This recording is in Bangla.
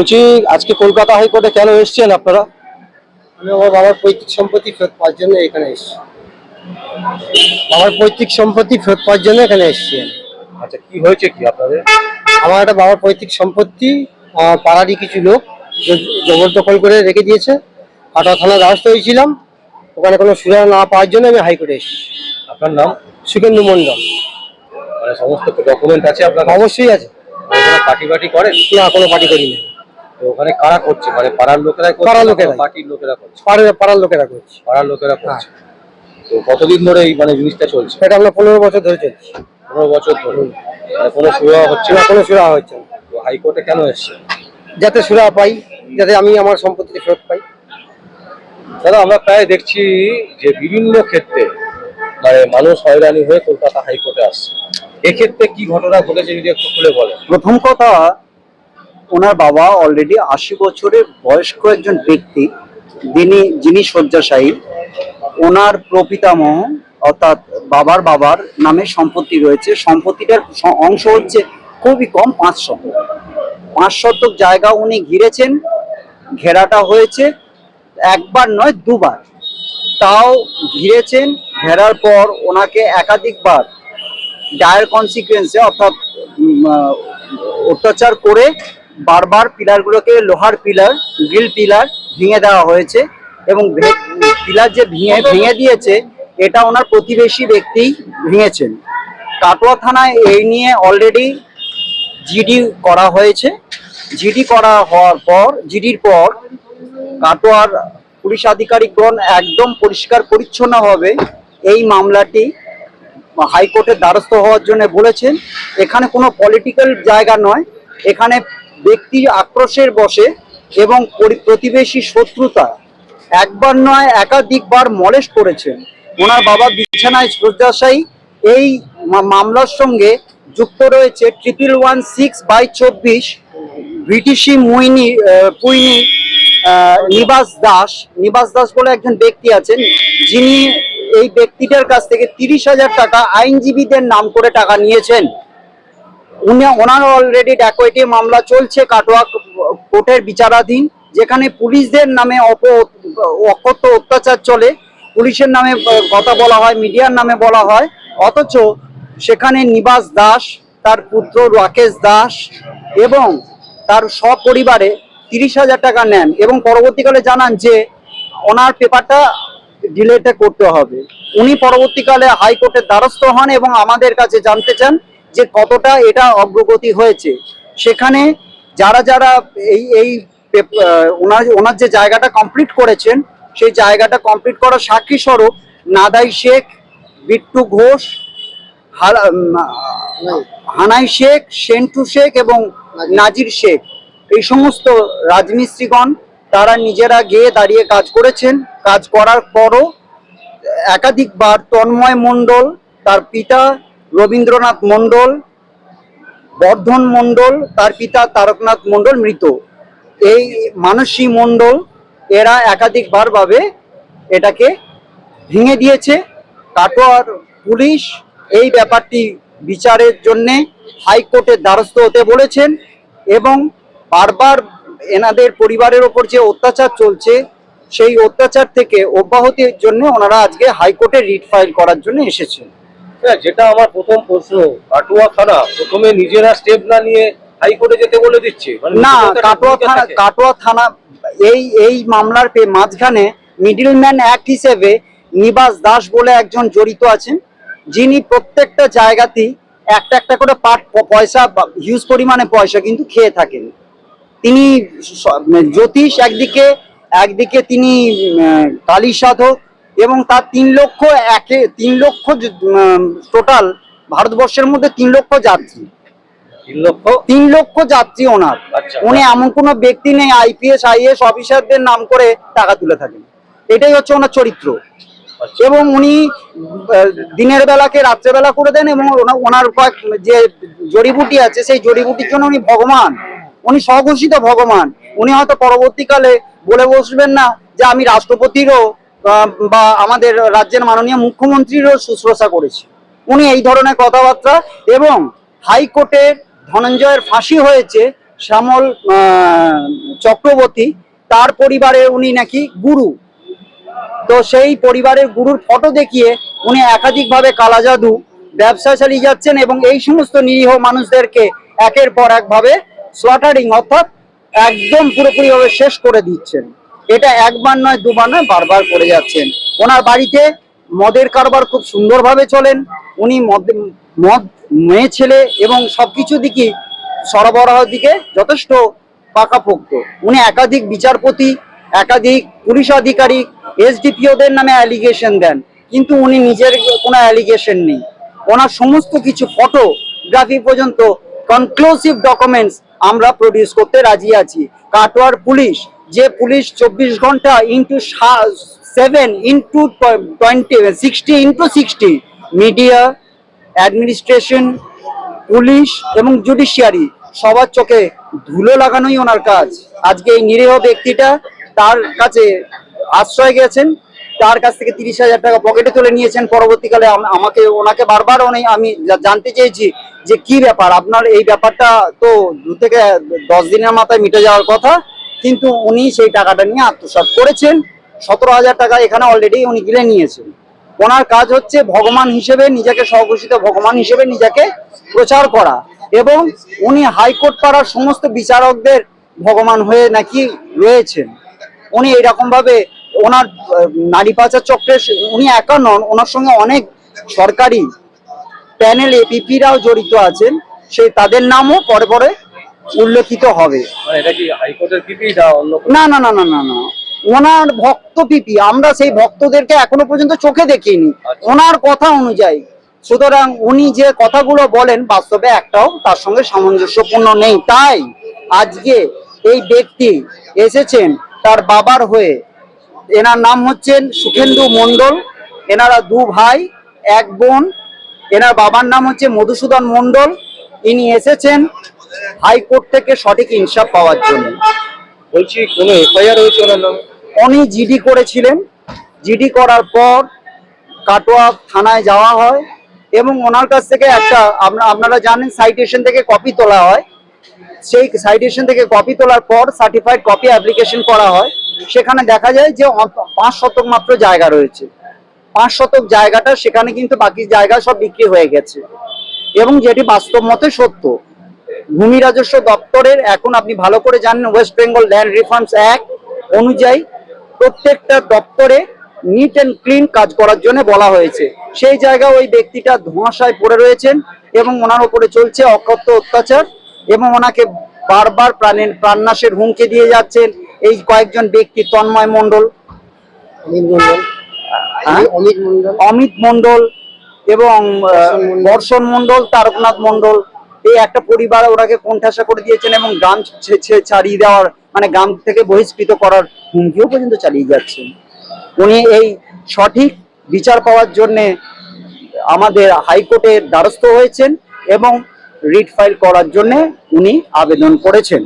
বলছি আজকে কলকাতা হাইকোর্টে কেন এসছেন আপনারা? আমি আমার বাবার পৈতৃক সম্পত্তি ফেরত পাওয়ার জন্য এখানে এসেছি। বাবার পৈতৃক সম্পত্তি ফেরত পাওয়ার জন্য এখানে এসেছি। আচ্ছা কি হয়েছে কি আপনাদের? আমার একটা বাবার পৈতৃক সম্পত্তি আমার পাড়ারই কিছু লোক জবরদখল করে রেখে দিয়েছে। কাটা থানার দ্বারস্থ হয়েছিলাম। ওখানে কোনো সুরা না পাওয়ার জন্য আমি হাইকোর্টে এসেছি। আপনার নাম? সুকেন্দু মন্ডল মানে সমস্ত ডকুমেন্ট আছে আপনার অবশ্যই আছে। পার্টি বাটি করেন? না কোনো পার্টি করি না তো ওখানে কারা করছে? মানে পাড়ার লোকেরা করছে পাড়ার না লোকেরাই। পার্টির লোকেরা করছে? পাড়ার পাড়ার লোকেরা করছে। পাড়ার লোকেরা করছে। তো কতদিন ধরে এই মানে জিনিসটা চলছে? সেটা আমরা পনেরো বছর ধরে চলছি। পনেরো বছর ধরে। মানে কোনো সুরা হচ্ছে না? না কোনো সুরা হচ্ছে না। তো হাইকোর্টে কেন এসছে? যাতে সুরা পাই যাতে আমি আমার সম্পত্তি ফেরত পাই। দাদা আমরা প্রায় দেখছি যে বিভিন্ন ক্ষেত্রে মানে মানুষ হয়রানি হয়ে কলকাতা হাইকোর্টে আসছে। এক্ষেত্রে কি ঘটনা ঘটেছে যদি একটু খুলে বলেন? প্রথম কথা ওনার বাবা অলরেডি আশি বছরের বয়স্ক একজন ব্যক্তি, যিনি যিনি শয্যাশায়ী। ওনার প্রপিতামহ, অর্থাৎ বাবার বাবার নামে সম্পত্তি রয়েছে। সম্পত্তিটার অংশ হচ্ছে খুবই কম পাঁচ শতক পাঁচ শতক জায়গা উনি ঘিরেছেন, ঘেরাটা হয়েছে একবার নয়, দুবার। তাও ঘিরেছেন, ঘেরার পর ওনাকে একাধিকবার ডায়ার কনসিকুয়েন্সে অর্থাৎ অত্যাচার করে বারবার পিলারগুলোকে লোহার পিলার, গ্রিল পিলার ভেঙে দেওয়া হয়েছে এবং পিলার যে ভেঙে ভেঙে দিয়েছে, এটা ওনার প্রতিবেশী ব্যক্তি ভেঙেছেন। কাটোয়া থানায় এই নিয়ে অলরেডি জিডি করা হয়েছে। জিডি করা হওয়ার পর জিডির পর কাটোয়ার পুলিশ আধিকারিকগণ একদম পরিষ্কার পরিচ্ছন্নভাবে এই মামলাটি হাইকোর্টের দ্বারস্থ হওয়ার জন্য বলেছেন। এখানে কোনো পলিটিক্যাল জায়গা নয়। এখানে ব্যক্তি আক্রোশের বসে এবং পরি- প্রতিবেশী শত্রুতা একবার নয় একাধিকবার মলেস্ট করেছেন। ওনার বাবা বিছানায় শয্যাশায়ী এই মামলার সঙ্গে যুক্ত রয়েছে ট্রিপল ওয়ান সিক্স বাই চব্বিশ ব্রিটিশি মুইনি পুইনি নিবাস দাস। নিবাস দাস বলে একজন ব্যক্তি আছেন যিনি এই ব্যক্তিটার কাছ থেকে তিরিশ হাজার টাকা আইনজীবীদের নাম করে টাকা নিয়েছেন। উনি ওনার অলরেডি ডাকোয়েটি মামলা চলছে কাটোয়া কোর্টের বিচারাধীন, যেখানে পুলিশদের নামে অপ, অকথ্য অত্যাচার চলে। পুলিশের নামে কথা বলা হয়, মিডিয়ার নামে বলা হয়। অথচ সেখানে নিবাস দাস, তার পুত্র রাকেশ দাস এবং তার সপরিবারে তিরিশ হাজার টাকা নেন এবং পরবর্তীকালে জানান যে ওনার পেপারটা ডিলেটে করতে হবে। উনি পরবর্তীকালে হাইকোর্টের দ্বারস্থ হন এবং আমাদের কাছে জানতে চান যে কতটা এটা অগ্রগতি হয়েছে। সেখানে যারা যারা এই এই ওনার ওনার যে জায়গাটা কমপ্লিট করেছেন, সেই জায়গাটা কমপ্লিট করার সাক্ষী স্বরূপ নাদাই শেখ, বিট্টু ঘোষ হানাই শেখ, সেন্টু শেখ এবং নাজির শেখ। এই সমস্ত রাজমিস্ত্রিগণ তারা নিজেরা গিয়ে দাঁড়িয়ে কাজ করেছেন। কাজ করার পরও একাধিকবার তন্ময় মণ্ডল, তার পিতা রবীন্দ্রনাথ মণ্ডল, বর্ধন মণ্ডল, তার পিতা তারকনাথ মণ্ডল মৃত। এই মানসী মণ্ডল এরা একাধিকবার ভাবে এটাকে ভেঙে দিয়েছে। কাটোয়ার পুলিশ এই ব্যাপারটি বিচারের জন্যে হাইকোর্টের দ্বারস্থ হতে বলেছেন এবং বারবার এনাদের পরিবারের ওপর যে অত্যাচার চলছে, সেই অত্যাচার থেকে অব্যাহতির জন্য ওনারা আজকে হাইকোর্টে রিট ফাইল করার জন্য এসেছেন। যেটা আমার প্রথম প্রশ্ন কাটুয়া থানা প্রথমে নিজেরা স্টেপ না নিয়ে হাইকোর্টে যেতে বলে দিচ্ছে মানে না কাটোয়া থানা। কাটোয়া থানা এই এই মামলার পে- মাঝখানে মিডলম্যান অ্যাক্ট হিসেবে নিবাস দাস বলে একজন জড়িত আছেন যিনি প্রত্যেকটা জায়গাতেই একটা একটা করে পাট পয়সা হিউজ পরিমাণে পয়সা কিন্তু খেয়ে থাকেন তিনি মানে জ্যোতিষ একদিকে একদিকে তিনি কালী সাধক এবং তার তিন লক্ষ একে তিন লক্ষ টোটাল ভারতবর্ষের মধ্যে তিন লক্ষ যাত্রী। তিন লক্ষ? যাত্রী ওনার। আচ্ছা। উনি এমন কোনো ব্যক্তি নেই আইপিএস আইএস অফিসারদের নাম করে টাকা তুলে থাকেন। এটাই হচ্ছে ওনার চরিত্র। আচ্ছা। এবং উনি দিনের বেলাকে রাত্রেবেলা করে দেন এবং ওনা- ওনার কয়েক যে জড়িবুটি আছে সেই জড়িবুটির জন্য উনি ভগবান। উনি স্বঘোষিত ভগবান। উনি হয়তো পরবর্তীকালে বলে বসবেন না যে আমি রাষ্ট্রপতিরও বা আমাদের রাজ্যের মাননীয় মুখ্যমন্ত্রীরও শুশ্রূষা করেছি। উনি এই ধরনের কথাবার্তা এবং হাইকোর্টের ধনঞ্জয়ের ফাঁসি হয়েছে শ্যামল চক্রবর্তী, তার পরিবারে উনি নাকি গুরু। তো সেই পরিবারের গুরুর ফটো দেখিয়ে উনি একাধিকভাবে কালা জাদু ব্যবসা চালিয়ে যাচ্ছেন এবং এই সমস্ত নিরীহ মানুষদেরকে একের পর একভাবে স্লটারিং অর্থাৎ একদম পুরোপুরিভাবে শেষ করে দিচ্ছেন। এটা একবার নয়, দুবার নয়, বারবার করে যাচ্ছেন। ওনার বাড়িতে মদের কারবার খুব সুন্দরভাবে চলেন। উনি মদ মদ, মেয়ে ছেলে এবং সবকিছু দিকে সরবরাহ দিকে যথেষ্ট পাকাপোক্ত। উনি একাধিক বিচারপতি, একাধিক পুলিশ আধিকারিক, এসডিপিওদের নামে অ্যালিগেশন দেন। কিন্তু উনি নিজের কোনো অ্যালিগেশন নেই। ওনার সমস্ত কিছু ফটোগ্রাফি পর্যন্ত কনক্লুসিভ ডকুমেন্টস আমরা প্রডিউস করতে রাজি আছি। কাটোয়ার পুলিশ যে পুলিশ চব্বিশ ঘণ্টা into seven into twenty sixty into sixty media administration police এবং জুডিশিয়ারি সবার চোখে ধুলো লাগানোই ওনার কাজ। আজকে এই নিরীহ ব্যক্তিটা তার কাছে আশ্রয় গেছেন, তার কাছ থেকে তিরিশ হাজার টাকা পকেটে তুলে নিয়েছেন, পরবর্তীকালে আম- আমাকে, ওনাকে বারবার উনি, আমি জানতে চেয়েছি যে কি ব্যাপার, আপনার এই ব্যাপারটা তো দু থেকে দশ দিনের মাথায় মিটে যাওয়ার কথা কিন্তু উনি সেই টাকাটা নিয়ে আত্মসাৎ করেছেন। সতেরো হাজার টাকা এখানে অলরেডি উনি গিলে নিয়েছেন। ওনার কাজ হচ্ছে ভগবান হিসেবে নিজেকে স্বঘোষিত ভগবান হিসেবে নিজেকে প্রচার করা এবং উনি হাইকোর্ট পাড়ার সমস্ত বিচারকদের ভগবান হয়ে নাকি রয়েছেন। উনি এরকম ভাবে ওনার নারী পাচার চক্রে উনি একা নন, ওনার সঙ্গে অনেক সরকারি প্যানেল এপিপিরাও জড়িত আছেন। সেই তাদের নামও পরে পরে উল্লেখিত হবে। মানে না না না না না না। ওনার ভক্ত পিপি আমরা সেই ভক্তদেরকে এখনও পর্যন্ত চোখে দেখিনি। আচ্ছা। ওনার কথা অনুযায়ী সুতরাং উনি যে কথাগুলো বলেন বাস্তবে একটাও তার সঙ্গে সামঞ্জস্যপূর্ণ নেই। তাই আজকে এই ব্যক্তি এসেছেন তার বাবার হয়ে। এনার নাম হচ্ছেন সুখেন্দু মণ্ডল। এনারা দু ভাই এক বোন। এনার বাবার নাম হচ্ছে মধুসূদন মণ্ডল। ইনি এসেছেন হাইকোর্ট থেকে সঠিক ইনসাফ পাওয়ার জন্য। বলছি কোনো এফআইআর হয়েছে ওনার নামে? উনি জিডি করেছিলেন। জিডি করার পর কাটোয়া থানায় যাওয়া হয় এবং ওনার কাছ থেকে একটা আপনারা জানেন সাইটেশন থেকে কপি তোলা হয়। সেই সাইটেশন থেকে কপি তোলার পর সার্টিফাইড কপি অ্যাপ্লিকেশন করা হয়। সেখানে দেখা যায় যে পাঁচ শতক মাত্র জায়গা রয়েছে। পাঁচ শতক জায়গাটা সেখানে কিন্তু বাকি জায়গা সব বিক্রি হয়ে গেছে। এবং যেটি বাস্তব মতে সত্য ভূমি রাজস্ব দপ্তরের এখন আপনি ভালো করে জানেন West Bengal land reforms act অনুযায়ী প্রত্যেকটা দপ্তরে নিট অ্যান্ড ক্লিন কাজ করার জন্য বলা হয়েছে। সেই জায়গায় ওই ব্যক্তিটা ধোঁয়াশায় পড়ে রয়েছেন এবং ওনার ওপরে চলছে অকথ্য অত্যাচার এবং ওনাকে বারবার প্রাণের প্রাণনাশের হুমকি দিয়ে যাচ্ছেন এই কয়েকজন ব্যক্তি তন্ময় মণ্ডল। অমিত মন্ডল হ্যাঁ? অমিত মন্ডল মণ্ডল এবং বর্ষণ মণ্ডল তারকনাথ মণ্ডল। এই একটা পরিবার ওনাকে কোণঠাসা করে দিয়েছেন এবং গ্রাম ছাড়িয়ে দেওয়ার মানে গ্রাম থেকে বহিষ্কৃত করার হুমকিও পর্যন্ত চালিয়ে যাচ্ছেন। উনি এই সঠিক বিচার পাওয়ার জন্যে আমাদের হাইকোর্টের দ্বারস্থ হয়েছেন এবং রিট ফাইল করার জন্যে উনি আবেদন করেছেন।